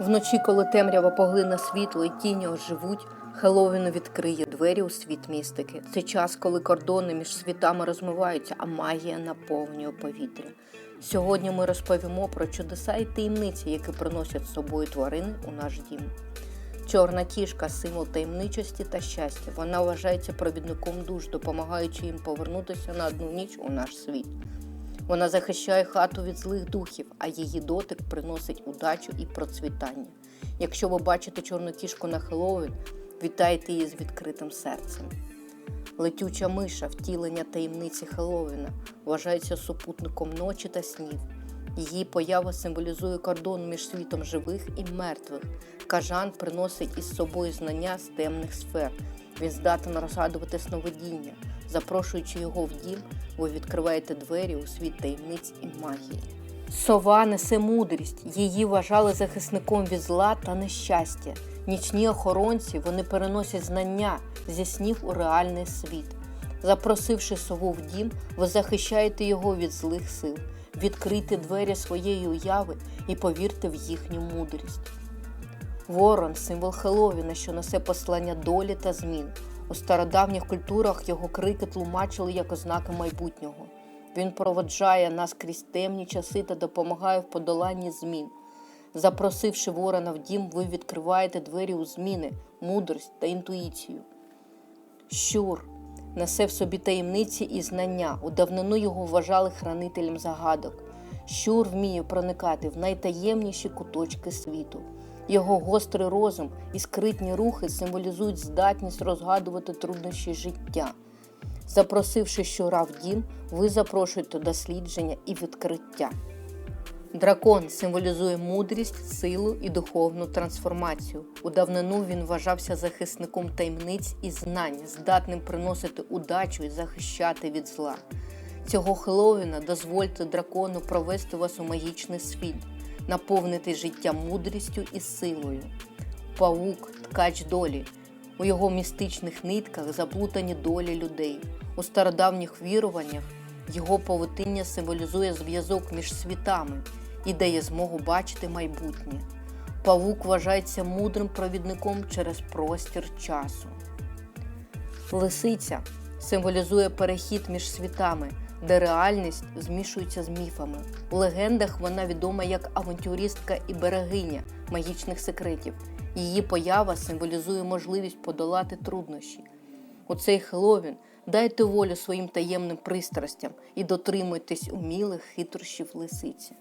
Вночі, коли темрява поглине світло і тіні оживуть, Хеллоуін відкриє двері у світ містики. Це час, коли кордони між світами розмиваються, а магія наповнює повітря. Сьогодні ми розповімо про чудеса і таємниці, які приносять з собою тварини у наш дім. Чорна кішка символ таємничості та щастя. Вона вважається провідником душ, допомагаючи їм повернутися на одну ніч у наш світ. Вона захищає хату від злих духів, а її дотик приносить удачу і процвітання. Якщо ви бачите чорну кішку на Хеллоуін, вітайте її з відкритим серцем. Летюча миша, втілення таємниці Хеллоуіна, вважається супутником ночі та снів. Її поява символізує кордон між світом живих і мертвих. Кажан приносить із собою знання з темних сфер. Він здатен розгадувати сновидіння. Запрошуючи його в дім, ви відкриваєте двері у світ таємниць і магії. Сова несе мудрість. Її вважали захисником від зла та нещастя. Нічні охоронці вони переносять знання зі снів у реальний світ. Запросивши сову в дім, ви захищаєте його від злих сил. Відкрийте двері своєї уяви і повірте в їхню мудрість. Ворон символ Хеллоуіна, що несе послання долі та змін. У стародавніх культурах його крики тлумачили як ознаки майбутнього. Він проводжає нас крізь темні часи та допомагає в подоланні змін. Запросивши ворона в дім, ви відкриваєте двері у зміни, мудрість та інтуїцію. Щур несе в собі таємниці і знання. У давнину його вважали хранителем загадок. Щур вміє проникати в найтаємніші куточки світу. Його гострий розум і скритні рухи символізують здатність розгадувати труднощі життя. Запросивши щура в дім, ви запрошуєте дослідження і відкриття. Дракон символізує мудрість, силу і духовну трансформацію. У давнину він вважався захисником таємниць і знань, здатним приносити удачу і захищати від зла. Цього Хеллоуіна дозвольте дракону провести вас у магічний світ, наповнити життя мудрістю і силою. Павук ткач долі. У його містичних нитках заплутані долі людей. У стародавніх віруваннях його павутиння символізує зв'язок між світами і дає змогу бачити майбутнє. Павук вважається мудрим провідником через простір часу. Лисиця символізує перехід між світами, де реальність змішується з міфами. У легендах вона відома як авантюристка і берегиня магічних секретів. Її поява символізує можливість подолати труднощі. У цей Хеллоуін дайте волю своїм таємним пристрастям і дотримуйтесь умілих хитрощів лисиці.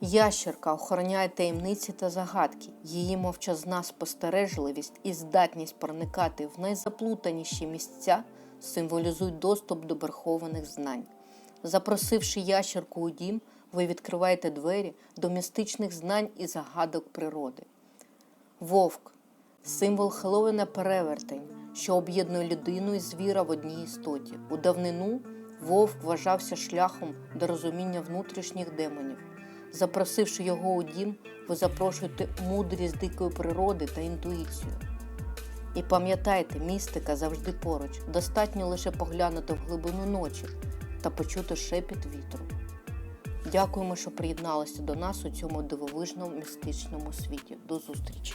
Ящерка охороняє таємниці та загадки. Її мовчазна спостережливість і здатність проникати в найзаплутаніші місця символізують доступ до верхованих знань. Запросивши ящерку у дім, ви відкриваєте двері до містичних знань і загадок природи. Вовк символ Хеллоуіна перевертень, що об'єднує людину і звіра в одній істоті. У давнину вовк вважався шляхом до розуміння внутрішніх демонів. Запросивши його у дім, ви запрошуєте мудрість дикої природи та інтуїцію. І пам'ятайте, містика завжди поруч. Достатньо лише поглянути в глибину ночі та почути шепіт вітру. Дякуємо, що приєдналися до нас у цьому дивовижному містичному світі. До зустрічі!